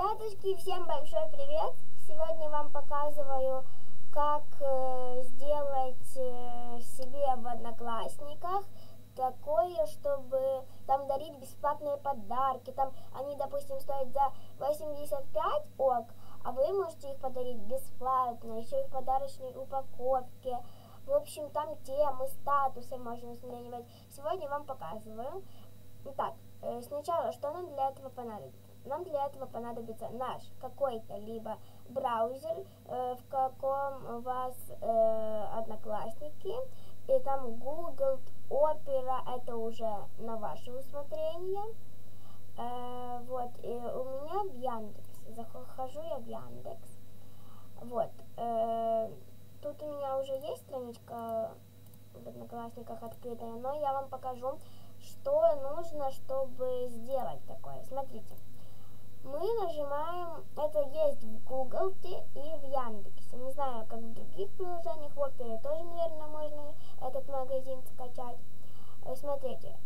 Ребятушки, всем большой привет! Сегодня вам показываю, как э, сделать э, себе в Одноклассниках такое, чтобы там дарить бесплатные подарки. Там они, допустим, стоят за 85 ок, а вы можете их подарить бесплатно, еще и в подарочной упаковке. В общем, там темы, статусы можно сменивать. Сегодня вам показываю. Итак, э, сначала, что нам для этого понадобится? Нам для этого понадобится наш какой-то либо браузер, э, в каком у вас э, одноклассники, и там Google, Opera, это уже на ваше усмотрение. Э, вот, и у меня в Яндекс, захожу я в Яндекс, вот, э, тут у меня уже есть страничка в Одноклассниках открытая, но я вам покажу, что нужно, чтобы сделать такое. Смотрите мы нажимаем, это есть в Google и в Яндексе. Не знаю, как в других приложениях, в Опере тоже, наверное, можно этот магазин скачать. Э, смотрите,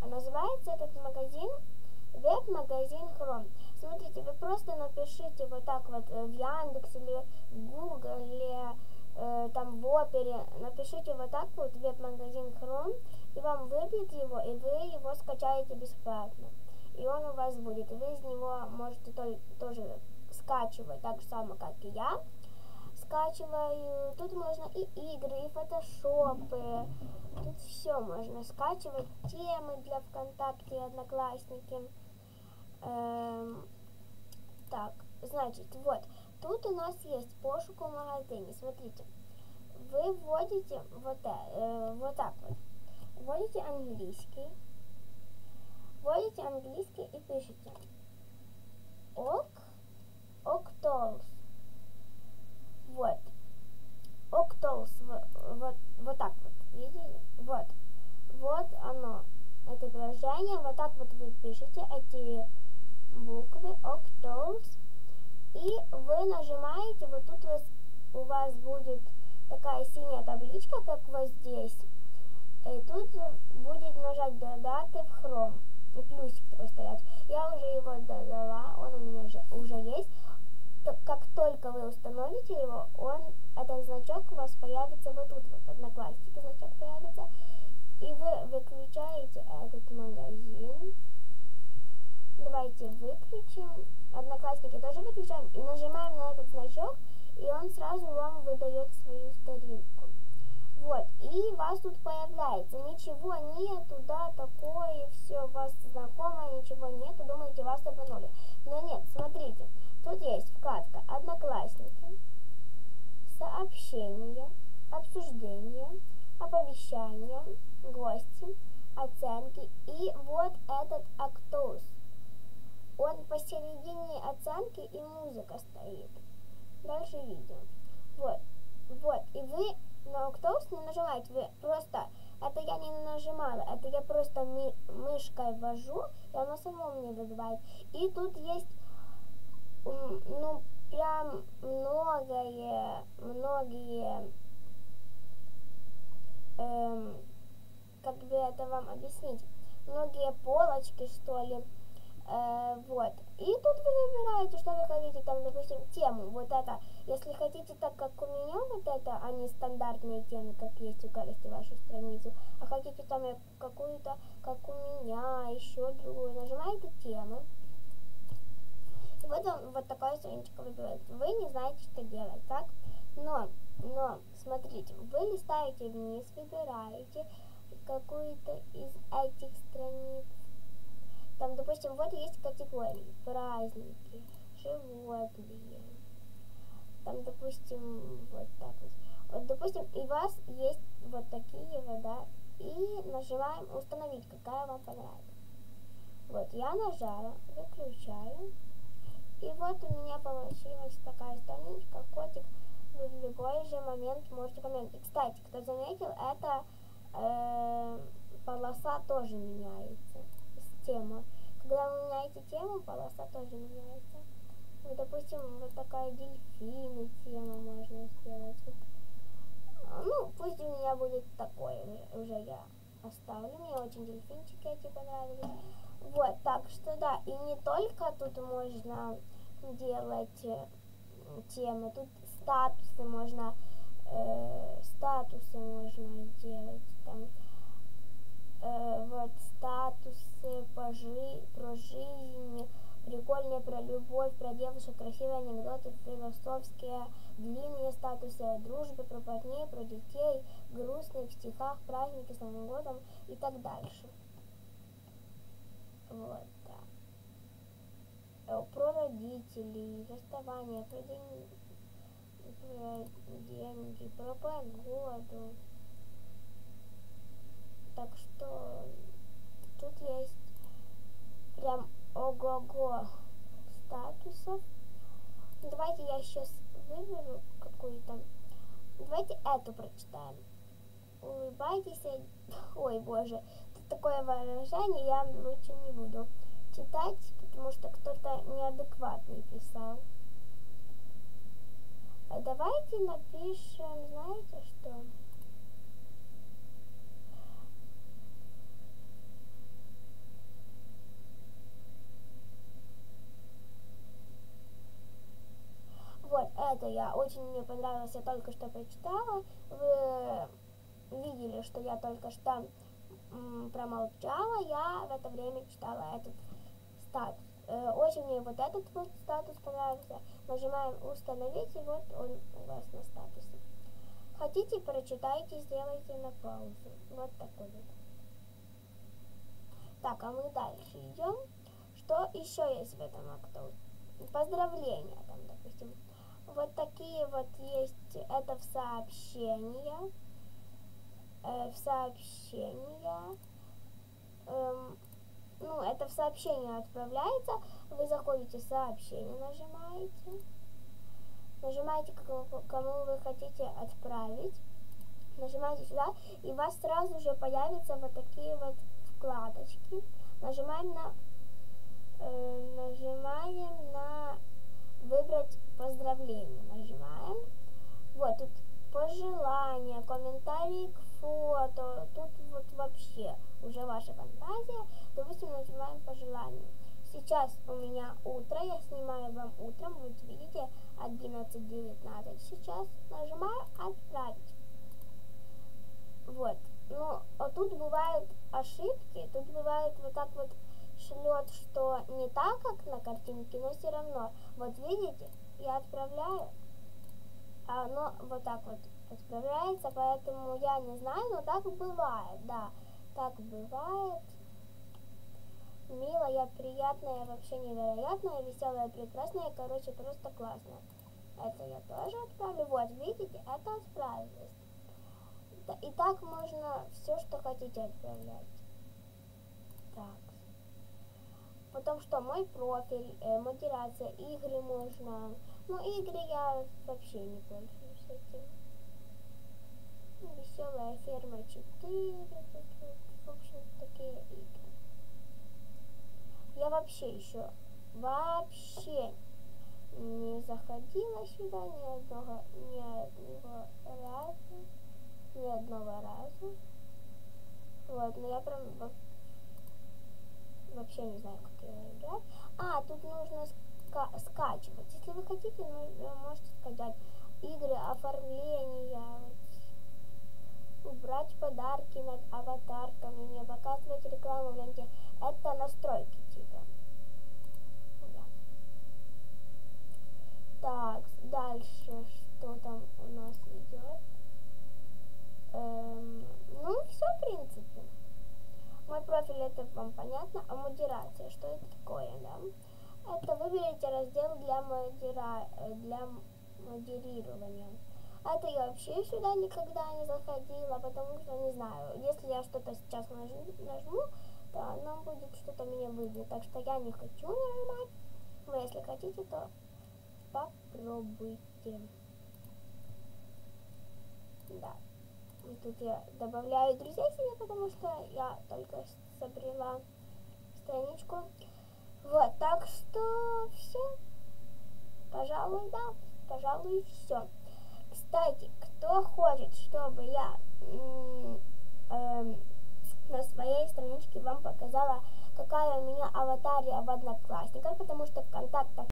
называется этот магазин веб-магазин Chrome. Смотрите, вы просто напишите вот так вот э, в Яндексе или в Google или э, там в Опере, напишите вот так вот веб-магазин Chrome, и вам выбьет его, и вы его скачаете бесплатно и он у вас будет. И вы из него можете то, тоже скачивать, так же само, как и я. Скачиваю. Тут можно и игры, и фотошопы. Тут все можно скачивать. Темы для ВКонтакте, Одноклассники. Эм, так, значит, вот. Тут у нас есть пошук в магазине. Смотрите. Вы вводите вот, э, вот так вот. Вводите английский вводите английский и пишите ок, octals. Вот. Octals. Вот, вот, так вот. Видели? Вот. Вот оно. Это приложение. Вот так вот вы пишете эти буквы octals. И вы нажимаете, вот тут у вас, у вас будет такая синяя табличка, как вот здесь. И тут будет нажать додаты в Chrome и плюсик такой стоять. Я уже его додала, он у меня же уже есть. Так, как только вы установите его, он, этот значок у вас появится вот тут, вот одноклассники значок появится. И вы выключаете этот магазин. Давайте выключим. Одноклассники тоже выключаем. И нажимаем на этот значок, и он сразу вам выдает свою старинку. Вот, и вас тут появляется, ничего нету, да, такое, все, вас знакомое, ничего нету, думаете, вас обманули. Но нет, смотрите, тут есть вкладка «Одноклассники», «Сообщения», «Обсуждения», «Оповещания», «Гости», «Оценки» и вот этот «Актус». Он посередине оценки и музыка стоит. Дальше видео. Вот, вот, и вы Octopus не нажимаете, вы просто, это я не нажимала, это я просто ми мышкой ввожу, и оно само мне выбивает. И тут есть, ну, прям многое, многие, эм, как бы это вам объяснить, многие полочки, что ли, Э, вот. И тут вы выбираете, что вы хотите, там, допустим, тему. Вот это, если хотите так, как у меня, вот это, а не стандартные темы, как есть у каждой вашу страницу, а хотите там какую-то, как у меня, еще другую, нажимаете тему. И вот он, вот такая страничка выбирается. Вы не знаете, что делать, так? Но, но, смотрите, вы листаете вниз, выбираете какую-то из этих страниц там, допустим, вот есть категории. Праздники, животные. Там, допустим, вот так вот. Вот, допустим, и у вас есть вот такие вот, да. И нажимаем установить, какая вам понравится. Вот, я нажала, выключаю. И вот у меня получилась такая страничка, котик. Вы в любой же момент можете поменять. И, кстати, кто заметил, эта э, полоса тоже меняется тема. Когда вы меняете тему, полоса тоже меняется. Вот, допустим, вот такая дельфины тема можно сделать. Вот. А, ну, пусть у меня будет такое, уже, я оставлю. Мне очень дельфинчики эти понравились. Вот, так что да, и не только тут можно делать э, темы. Тут статусы можно, э, статусы можно делать. Там, вот статусы по жи про жизнь, прикольные про любовь, про девушек, красивые анекдоты, философские, длинные статусы о дружбе, про парней, про детей, грустные в стихах, праздники с Новым годом и так дальше. Вот, да. Э, про родителей, расставание, про, день, про деньги, про погоду. Так что тут есть прям ого-го статусов. Давайте я сейчас выберу какую-то. Давайте эту прочитаем. Улыбайтесь. Ой, боже, такое выражение я лучше не буду читать, потому что кто-то неадекватный писал. А давайте напишем, знаете что? Вот, это я очень мне понравилось, я только что прочитала. Вы видели, что я только что промолчала, я в это время читала этот статус. Э, очень мне вот этот вот статус понравился. Нажимаем установить, и вот он у вас на статусе. Хотите, прочитайте, сделайте на паузу. Вот такой вот. Так, а мы дальше идем. Что еще есть в этом акту? Поздравления там, допустим. Вот такие вот есть, это в сообщения. Э, в сообщения. Эм, ну, это в сообщение отправляется. Вы заходите в сообщение, нажимаете. Нажимаете, кому, кому вы хотите отправить. Нажимаете сюда, и у вас сразу же появятся вот такие вот вкладочки. Нажимаем на, э, нажимаем на выбрать поздравление. Нажимаем. Вот тут пожелания, комментарии к фото. Тут вот вообще уже ваша фантазия. Допустим, нажимаем по желанию. Сейчас у меня утро, я снимаю вам утром, вот видите, 11.19 сейчас. Нажимаю «Отправить». Вот. Ну, а тут бывают ошибки, тут бывает вот так вот шлет, что не так, как на картинке, но все равно. Вот видите, я отправляю, а оно вот так вот отправляется, поэтому я не знаю, но так бывает, да, так бывает. Милая, приятная, вообще невероятная, веселая, прекрасная, короче, просто классная. Это я тоже отправлю. Вот, видите, это отправилось. И так можно все, что хотите отправлять. Так. Потом что, мой профиль, э, модерация, игры можно. Ну, игры я вообще не пользуюсь этим. Веселая ферма 4. Тут, в общем, такие игры. Я вообще еще вообще не заходила сюда ни одного, ни одного раза. Ни одного раза. Вот, но я прям вообще не знаю, как ее играть. А, тут нужно ска скачивать. Если вы хотите, можете скачать игры, оформления, убрать подарки над аватарками, не показывать рекламу в ленте. Это настройки типа. Да. Так, дальше что там у нас идет? Эм, ну, все, в принципе. Профиль, это вам понятно. А модерация, что это такое, да? Это выберите раздел для, модера... для модерирования. Это я вообще сюда никогда не заходила, потому что, не знаю, если я что-то сейчас нажму, нажму то оно будет что-то мне выбьет. Так что я не хочу нажимать. Но если хотите, то попробуйте. Да. И тут я добавляю друзей себе, потому что я только собрала страничку. Вот, так что все. Пожалуй, да. Пожалуй, все. Кстати, кто хочет, чтобы я э, на своей страничке вам показала, какая у меня аватария в Одноклассниках, потому что в контактах